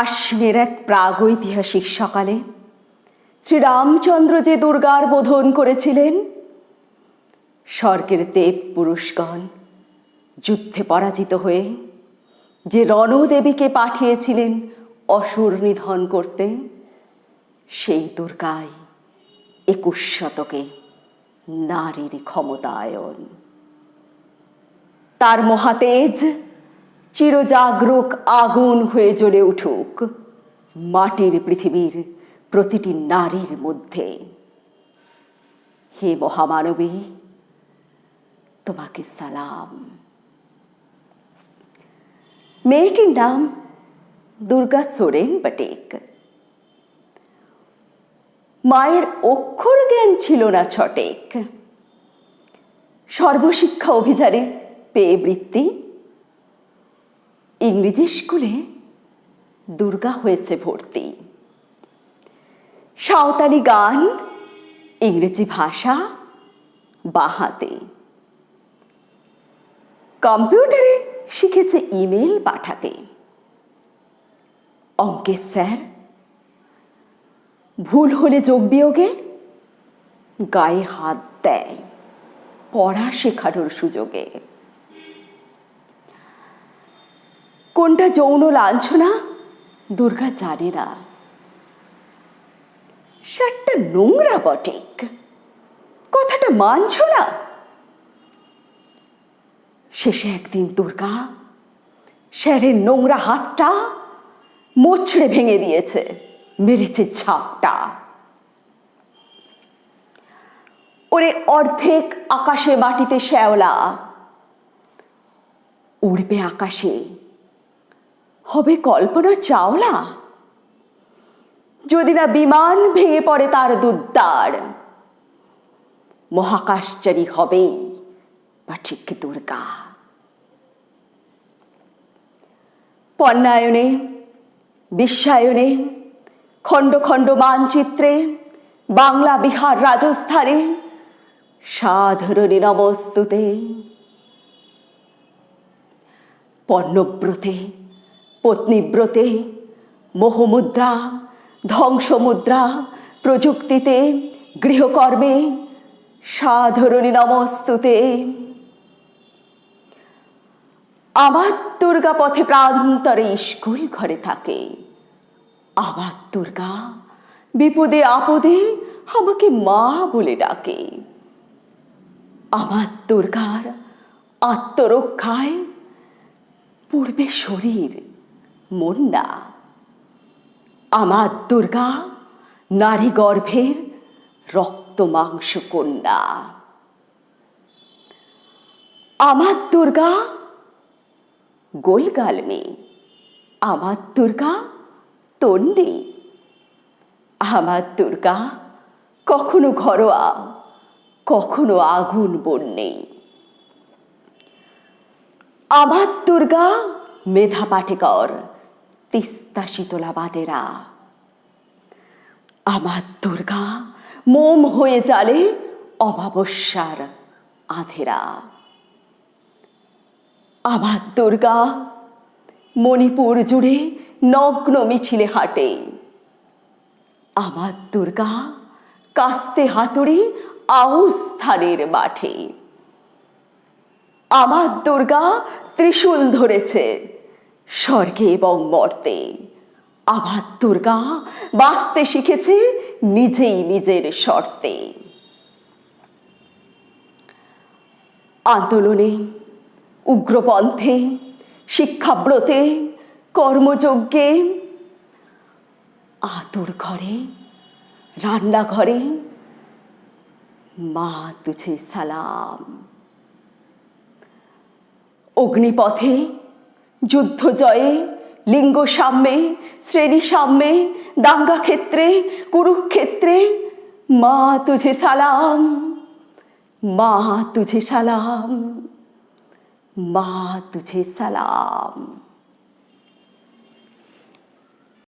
আশ্বিনের এক প্রাগৈতিহাসিক সকালে শ্রীরামচন্দ্র যে দুর্গার বোধন করেছিলেন, স্বর্গের দেব পুরুষগণ যুদ্ধে পরাজিত হয়ে যে রণদেবীকে পাঠিয়েছিলেন অসুর নিধন করতে, সেই দুর্গাই একুশ শতকে নারীর ক্ষমতায়ন। তার মহাতেজ চিরজাগরুক আগুন হয়ে জ্বলে উঠুক মাটির পৃথিবীর প্রতিটি নারীর মধ্যে। হে মহামানবী, তোমাকে সালাম। মেয়েটির নাম দুর্গা সোরেন বটেক। মায়ের অক্ষর জ্ঞান ছিল না ছটেক। সর্বশিক্ষা অভিযানে পেয়ে বৃত্তি ইংরেজি স্কুলে দুর্গা হয়েছে ভর্তি। সাঁওতালি গান, ইংরেজি ভাষা, বাহাতে। কম্পিউটারে শিখেছে ইমেল পাঠাতে। অঙ্কের স্যার, ভুল হলে যোগ বিয়োগে গায়ে হাত দেয় পড়া শেখানোর সুযোগে। কোনটা যৌন লাঞ্ছনা? দুর্গা জানে না। সে নোংরা বটিক। কথাটা মানছ না? শেষে একদিন দুর্গা স্যারের নোংরা হাতটা মোছড়ে ভেঙে দিয়েছে, মেরেছে ছাপটা ওরে অর্ধেক আকাশে মাটিতে শ্যাওলা, উড়বে আকাশে হবে কল্পনা চাওলা? যদি না বিমান ভেঙে পড়ে তার দুদ্দার মহাকাশচারী হবেই বা ঠিক দুর্গা। পণ্যায়নে বিশ্বায়নে খণ্ড খণ্ড মানচিত্রে, বাংলা, বিহার, রাজস্থানে, সাধারণী নমস্তুতে। পর্ণব্রতে পত্নীব্রতে মোহমুদ্রা, ধ্বংসমুদ্রা প্রযুক্তিতে, গৃহকর্মে, সাধারণী নমস্তুতে। আমার দুর্গা পথে প্রান্তরে স্কুল ঘরে থাকে। আমার দুর্গা, বিপদে আপদে আমাকে মা বলে ডাকে। আমার দুর্গার আত্মরক্ষায় পূর্বে শরীর মন না আমার দুর্গা, নারী গর্ভের রক্ত মাংস কন্যা। আমার দুর্গা, গোলগাল মেয়ে। আমার দুর্গা, তন্ডি। আমার দুর্গা, কখনো ঘরোয়া, কখনো আগুন বন্যে। আমার দুর্গা, মেধা পাটেকর। তিস্তা শীতলা বাদেরা। আমার দুর্গা মোম হয়ে জালে অমাবস্যার আধেরা। আমার দুর্গা মণিপুর জুড়ে নগ্ন মিছিলে হাঁটে। আমার দুর্গা কাস্তে হাতুড়ি আউস্থানের মাঠে। আমার দুর্গা ত্রিশূল ধরেছে। স্বর্গে এবং মর্তে। আমার দুর্গা বাঁচতে শিখেছে নিজেই নিজের শর্তে। আন্দোলনে, উগ্রপন্থে, শিক্ষাব্রতে, কর্মযজ্ঞে, আতুর ঘরে, রান্নাঘরে মা তুঝে সালাম। অগ্নিপথে যুদ্ধ জয়ে লিঙ্গ সাম্যে শ্রেণি সাম্যে দাঙ্গা ক্ষেত্রে কুরুক্ষেত্রে, মা তুঝে সালাম, মা তুঝে সালাম, মা তুঝে সালাম।